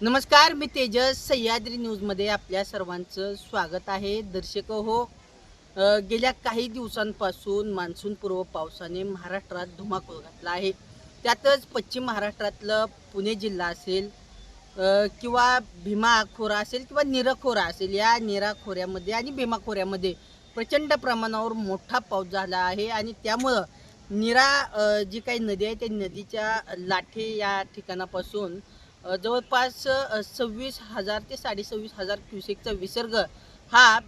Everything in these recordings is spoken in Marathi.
नमस्कार मी तेजस सह्याद्री न्यूजमध्ये आपल्या सर्वांचं स्वागत आहे. दर्शक हो गेल्या काही दिवसांपासून मान्सूनपूर्व पावसाने महाराष्ट्रात धुमाकूळ घातला आहे. त्यातच पश्चिम महाराष्ट्रातलं पुणे जिल्हा असेल किंवा भीमा खोरा असेल किंवा निराखोरा असेल या निरा खोऱ्यामध्ये आणि भीमा खोऱ्यामध्ये प्रचंड प्रमाणावर मोठा पाऊस झाला आहे आणि त्यामुळं निरा जी काही नदी आहे त्या नदीच्या लाठे या ठिकाणापासून जवळपास सव्वीस हजार ते साडेसव्वीस हजार क्युसेकचा विसर्ग हा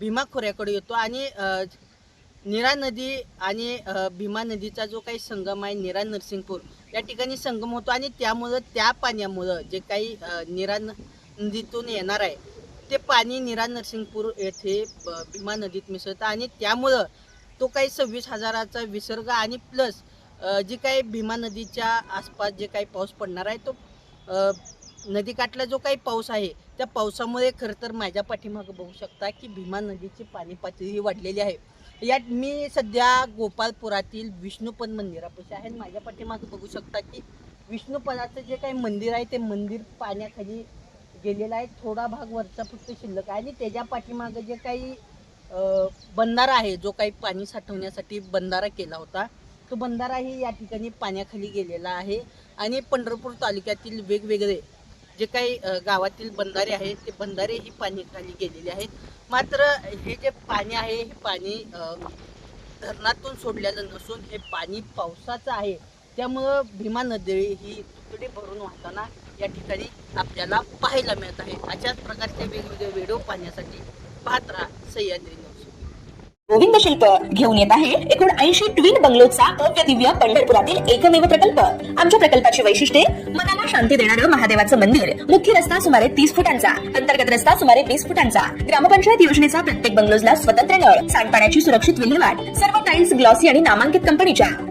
भीमा खोऱ्याकडे येतो आणि निरा नदी आणि भीमा नदीचा जो काही संगम आहे निरा नरसिंगपूर या ठिकाणी संगम होतो आणि त्यामुळं त्या पाण्यामुळं जे काही निरा न- नदीतून येणार आहे ते पाणी निरा नरसिंगपूर येथे भीमा नदीत मिसळतं आणि त्यामुळं तो काही सव्वीस हजाराचा विसर्ग आणि प्लस जी काही भीमा नदीच्या आसपास जे काही पाऊस पडणार आहे तो नदीकाठला जो काही पाऊस आहे त्या पावसामुळे खरं तर माझ्या पाठीमागं बघू शकता की भीमा नदीची पाणी पातळी ही वाढलेली आहे. यात मी सध्या गोपालपुरातील विष्णुपद मंदिरापाशी आहे. आणि माझ्या पाठीमागं बघू शकता की विष्णुपदाचं जे काही मंदिर आहे ते मंदिर पाण्याखाली गेलेला आहे थोडा भाग वरचा फक्त शिल्लक आहे. आणि त्याच्या पाठीमागं जे काही बंधारा आहे जो काही पाणी साठवण्यासाठी बंधारा केला होता तो बंधाराही या ठिकाणी पाण्याखाली गेलेला आहे. आणि पंढरपूर तालुक्यातील वेगवेगळे जे काही गावातील बंधारे आहेत ते बंधारेही पाण्याखाली गेलेले आहेत. मात्र हे जे पाणी आहे हे पाणी धरणातून सोडलेलं नसून हे पाणी पावसाचं आहे. त्यामुळं भीमा नदी ही तुकडी भरून वाहताना या ठिकाणी आपल्याला पाहायला मिळत आहे. अशाच प्रकारचे वेगवेगळे व्हिडिओ पाहण्यासाठी पाहत राहा सह्याद्री गोविंद शिल्प घेऊन येत आहे. एकूण ऐंशी ट्विन बंगलोचा भव्य दिव्य पंढरपुरातील एकमेव प्रकल्प. आमच्या प्रकल्पाची वैशिष्ट्ये मनाला शांती देणारं महादेवाचं मंदिर. मुख्य रस्ता सुमारे तीस फुटांचा. अंतर्गत रस्ता सुमारे वीस फुटांचा. ग्रामपंचायत योजनेचा प्रत्येक बंगलोजला स्वतंत्र नळ. सांडपाण्याची सुरक्षित विल्हेवाट. सर्व टाइल्स ग्लॉसी आणि नामांकित कंपनीच्या